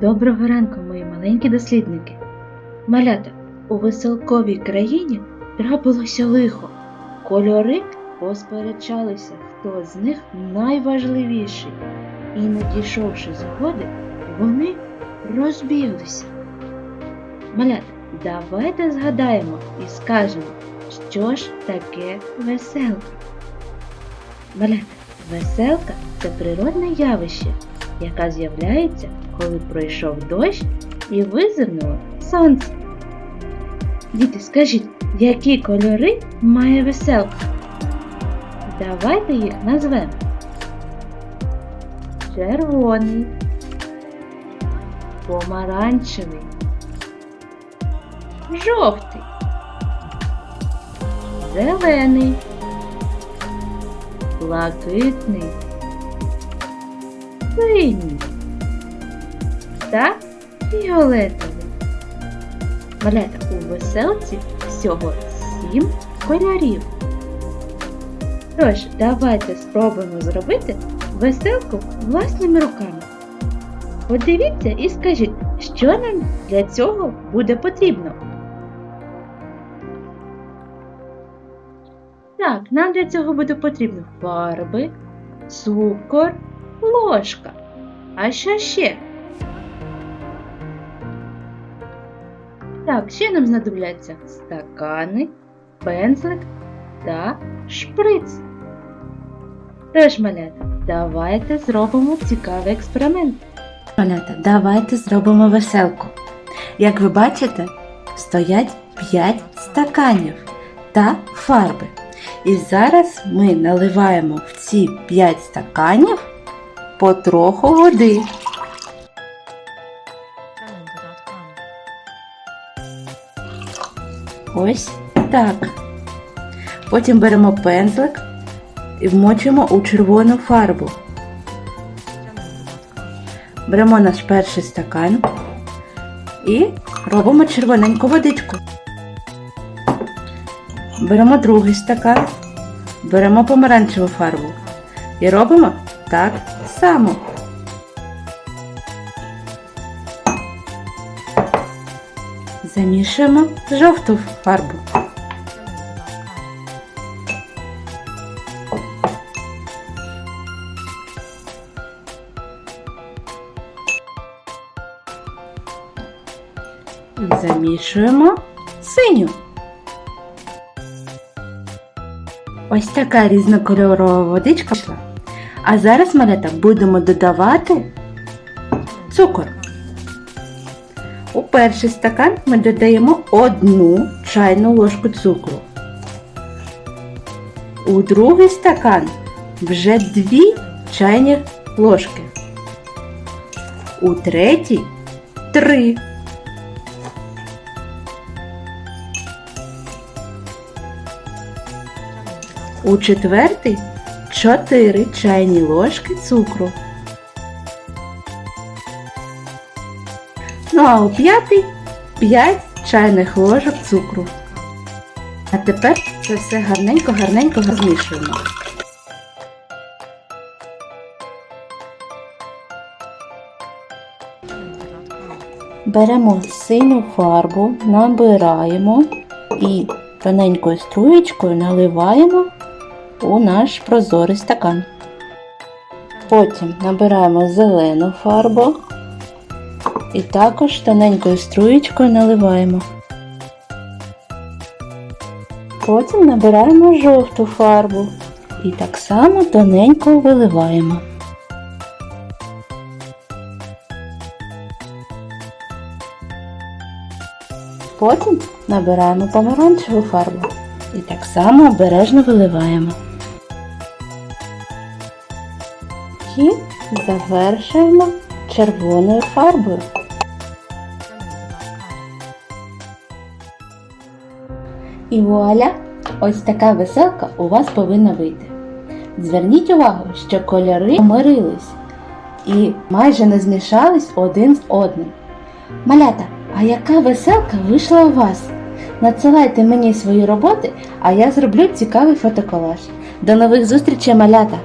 Доброго ранку, мої маленькі дослідники. Малята, у веселковій країні трапилося лихо. Кольори посперечалися, хто з них найважливіший. І, не дійшовши згоди, вони розбіглися. Малята, давайте згадаємо і скажемо, що ж таке веселка. Малята, веселка це природне явище, яка з'являється, коли пройшов дощ і визирнуло сонце. Діти, скажіть, які кольори має веселка? Давайте їх назвемо. Червоний, помаранчевий, жовтий, зелений, блакитний, синій та фіолетовий. Малята у веселці всього сім кольорів. Тож, давайте спробуємо зробити веселку власними руками. Подивіться і скажіть, що нам для цього буде потрібно. Так, нам для цього буде потрібно фарби, цукор, ложка. А що ще? Так, ще нам знадобляться стакани, пензлик та шприц. Тож, малята, давайте зробимо цікавий експеримент. Малята, давайте зробимо веселку. Як ви бачите, стоять 5 стаканів та фарби. І зараз ми наливаємо в ці 5 стаканів потроху води. Ось так. Потім беремо пензлик і вмочуємо у червону фарбу. Беремо наш перший стакан і робимо червоненьку водичку. Беремо другий стакан, беремо помаранчеву фарбу і робимо так само. Замішуємо жовту фарбу. Замішуємо синю. Ось така різнокольорова водичка. А зараз малята будемо додавати цукор. У перший стакан ми додаємо одну чайну ложку цукру. У другий стакан вже дві чайні ложки. У третій три. У четвертий 4 чайні ложки цукру. Ну а у п'ятий 5 чайних ложок цукру. А тепер це все гарненько-гарненько змішуємо. Беремо синю фарбу, набираємо і тоненькою струєчкою наливаємо у наш прозорий стакан. Потім набираємо зелену фарбу і також тоненькою струєчкою наливаємо. Потім набираємо жовту фарбу і так само тоненько виливаємо. Потім набираємо помаранчеву фарбу і так само обережно виливаємо. І завершуємо червоною фарбою. І вуаля! Ось така веселка у вас повинна вийти. Зверніть увагу, що кольори помирились і майже не змішались один з одним. Малята, а яка веселка вийшла у вас? Надсилайте мені свої роботи, а я зроблю цікавий фотоколаж. До нових зустрічей, малята!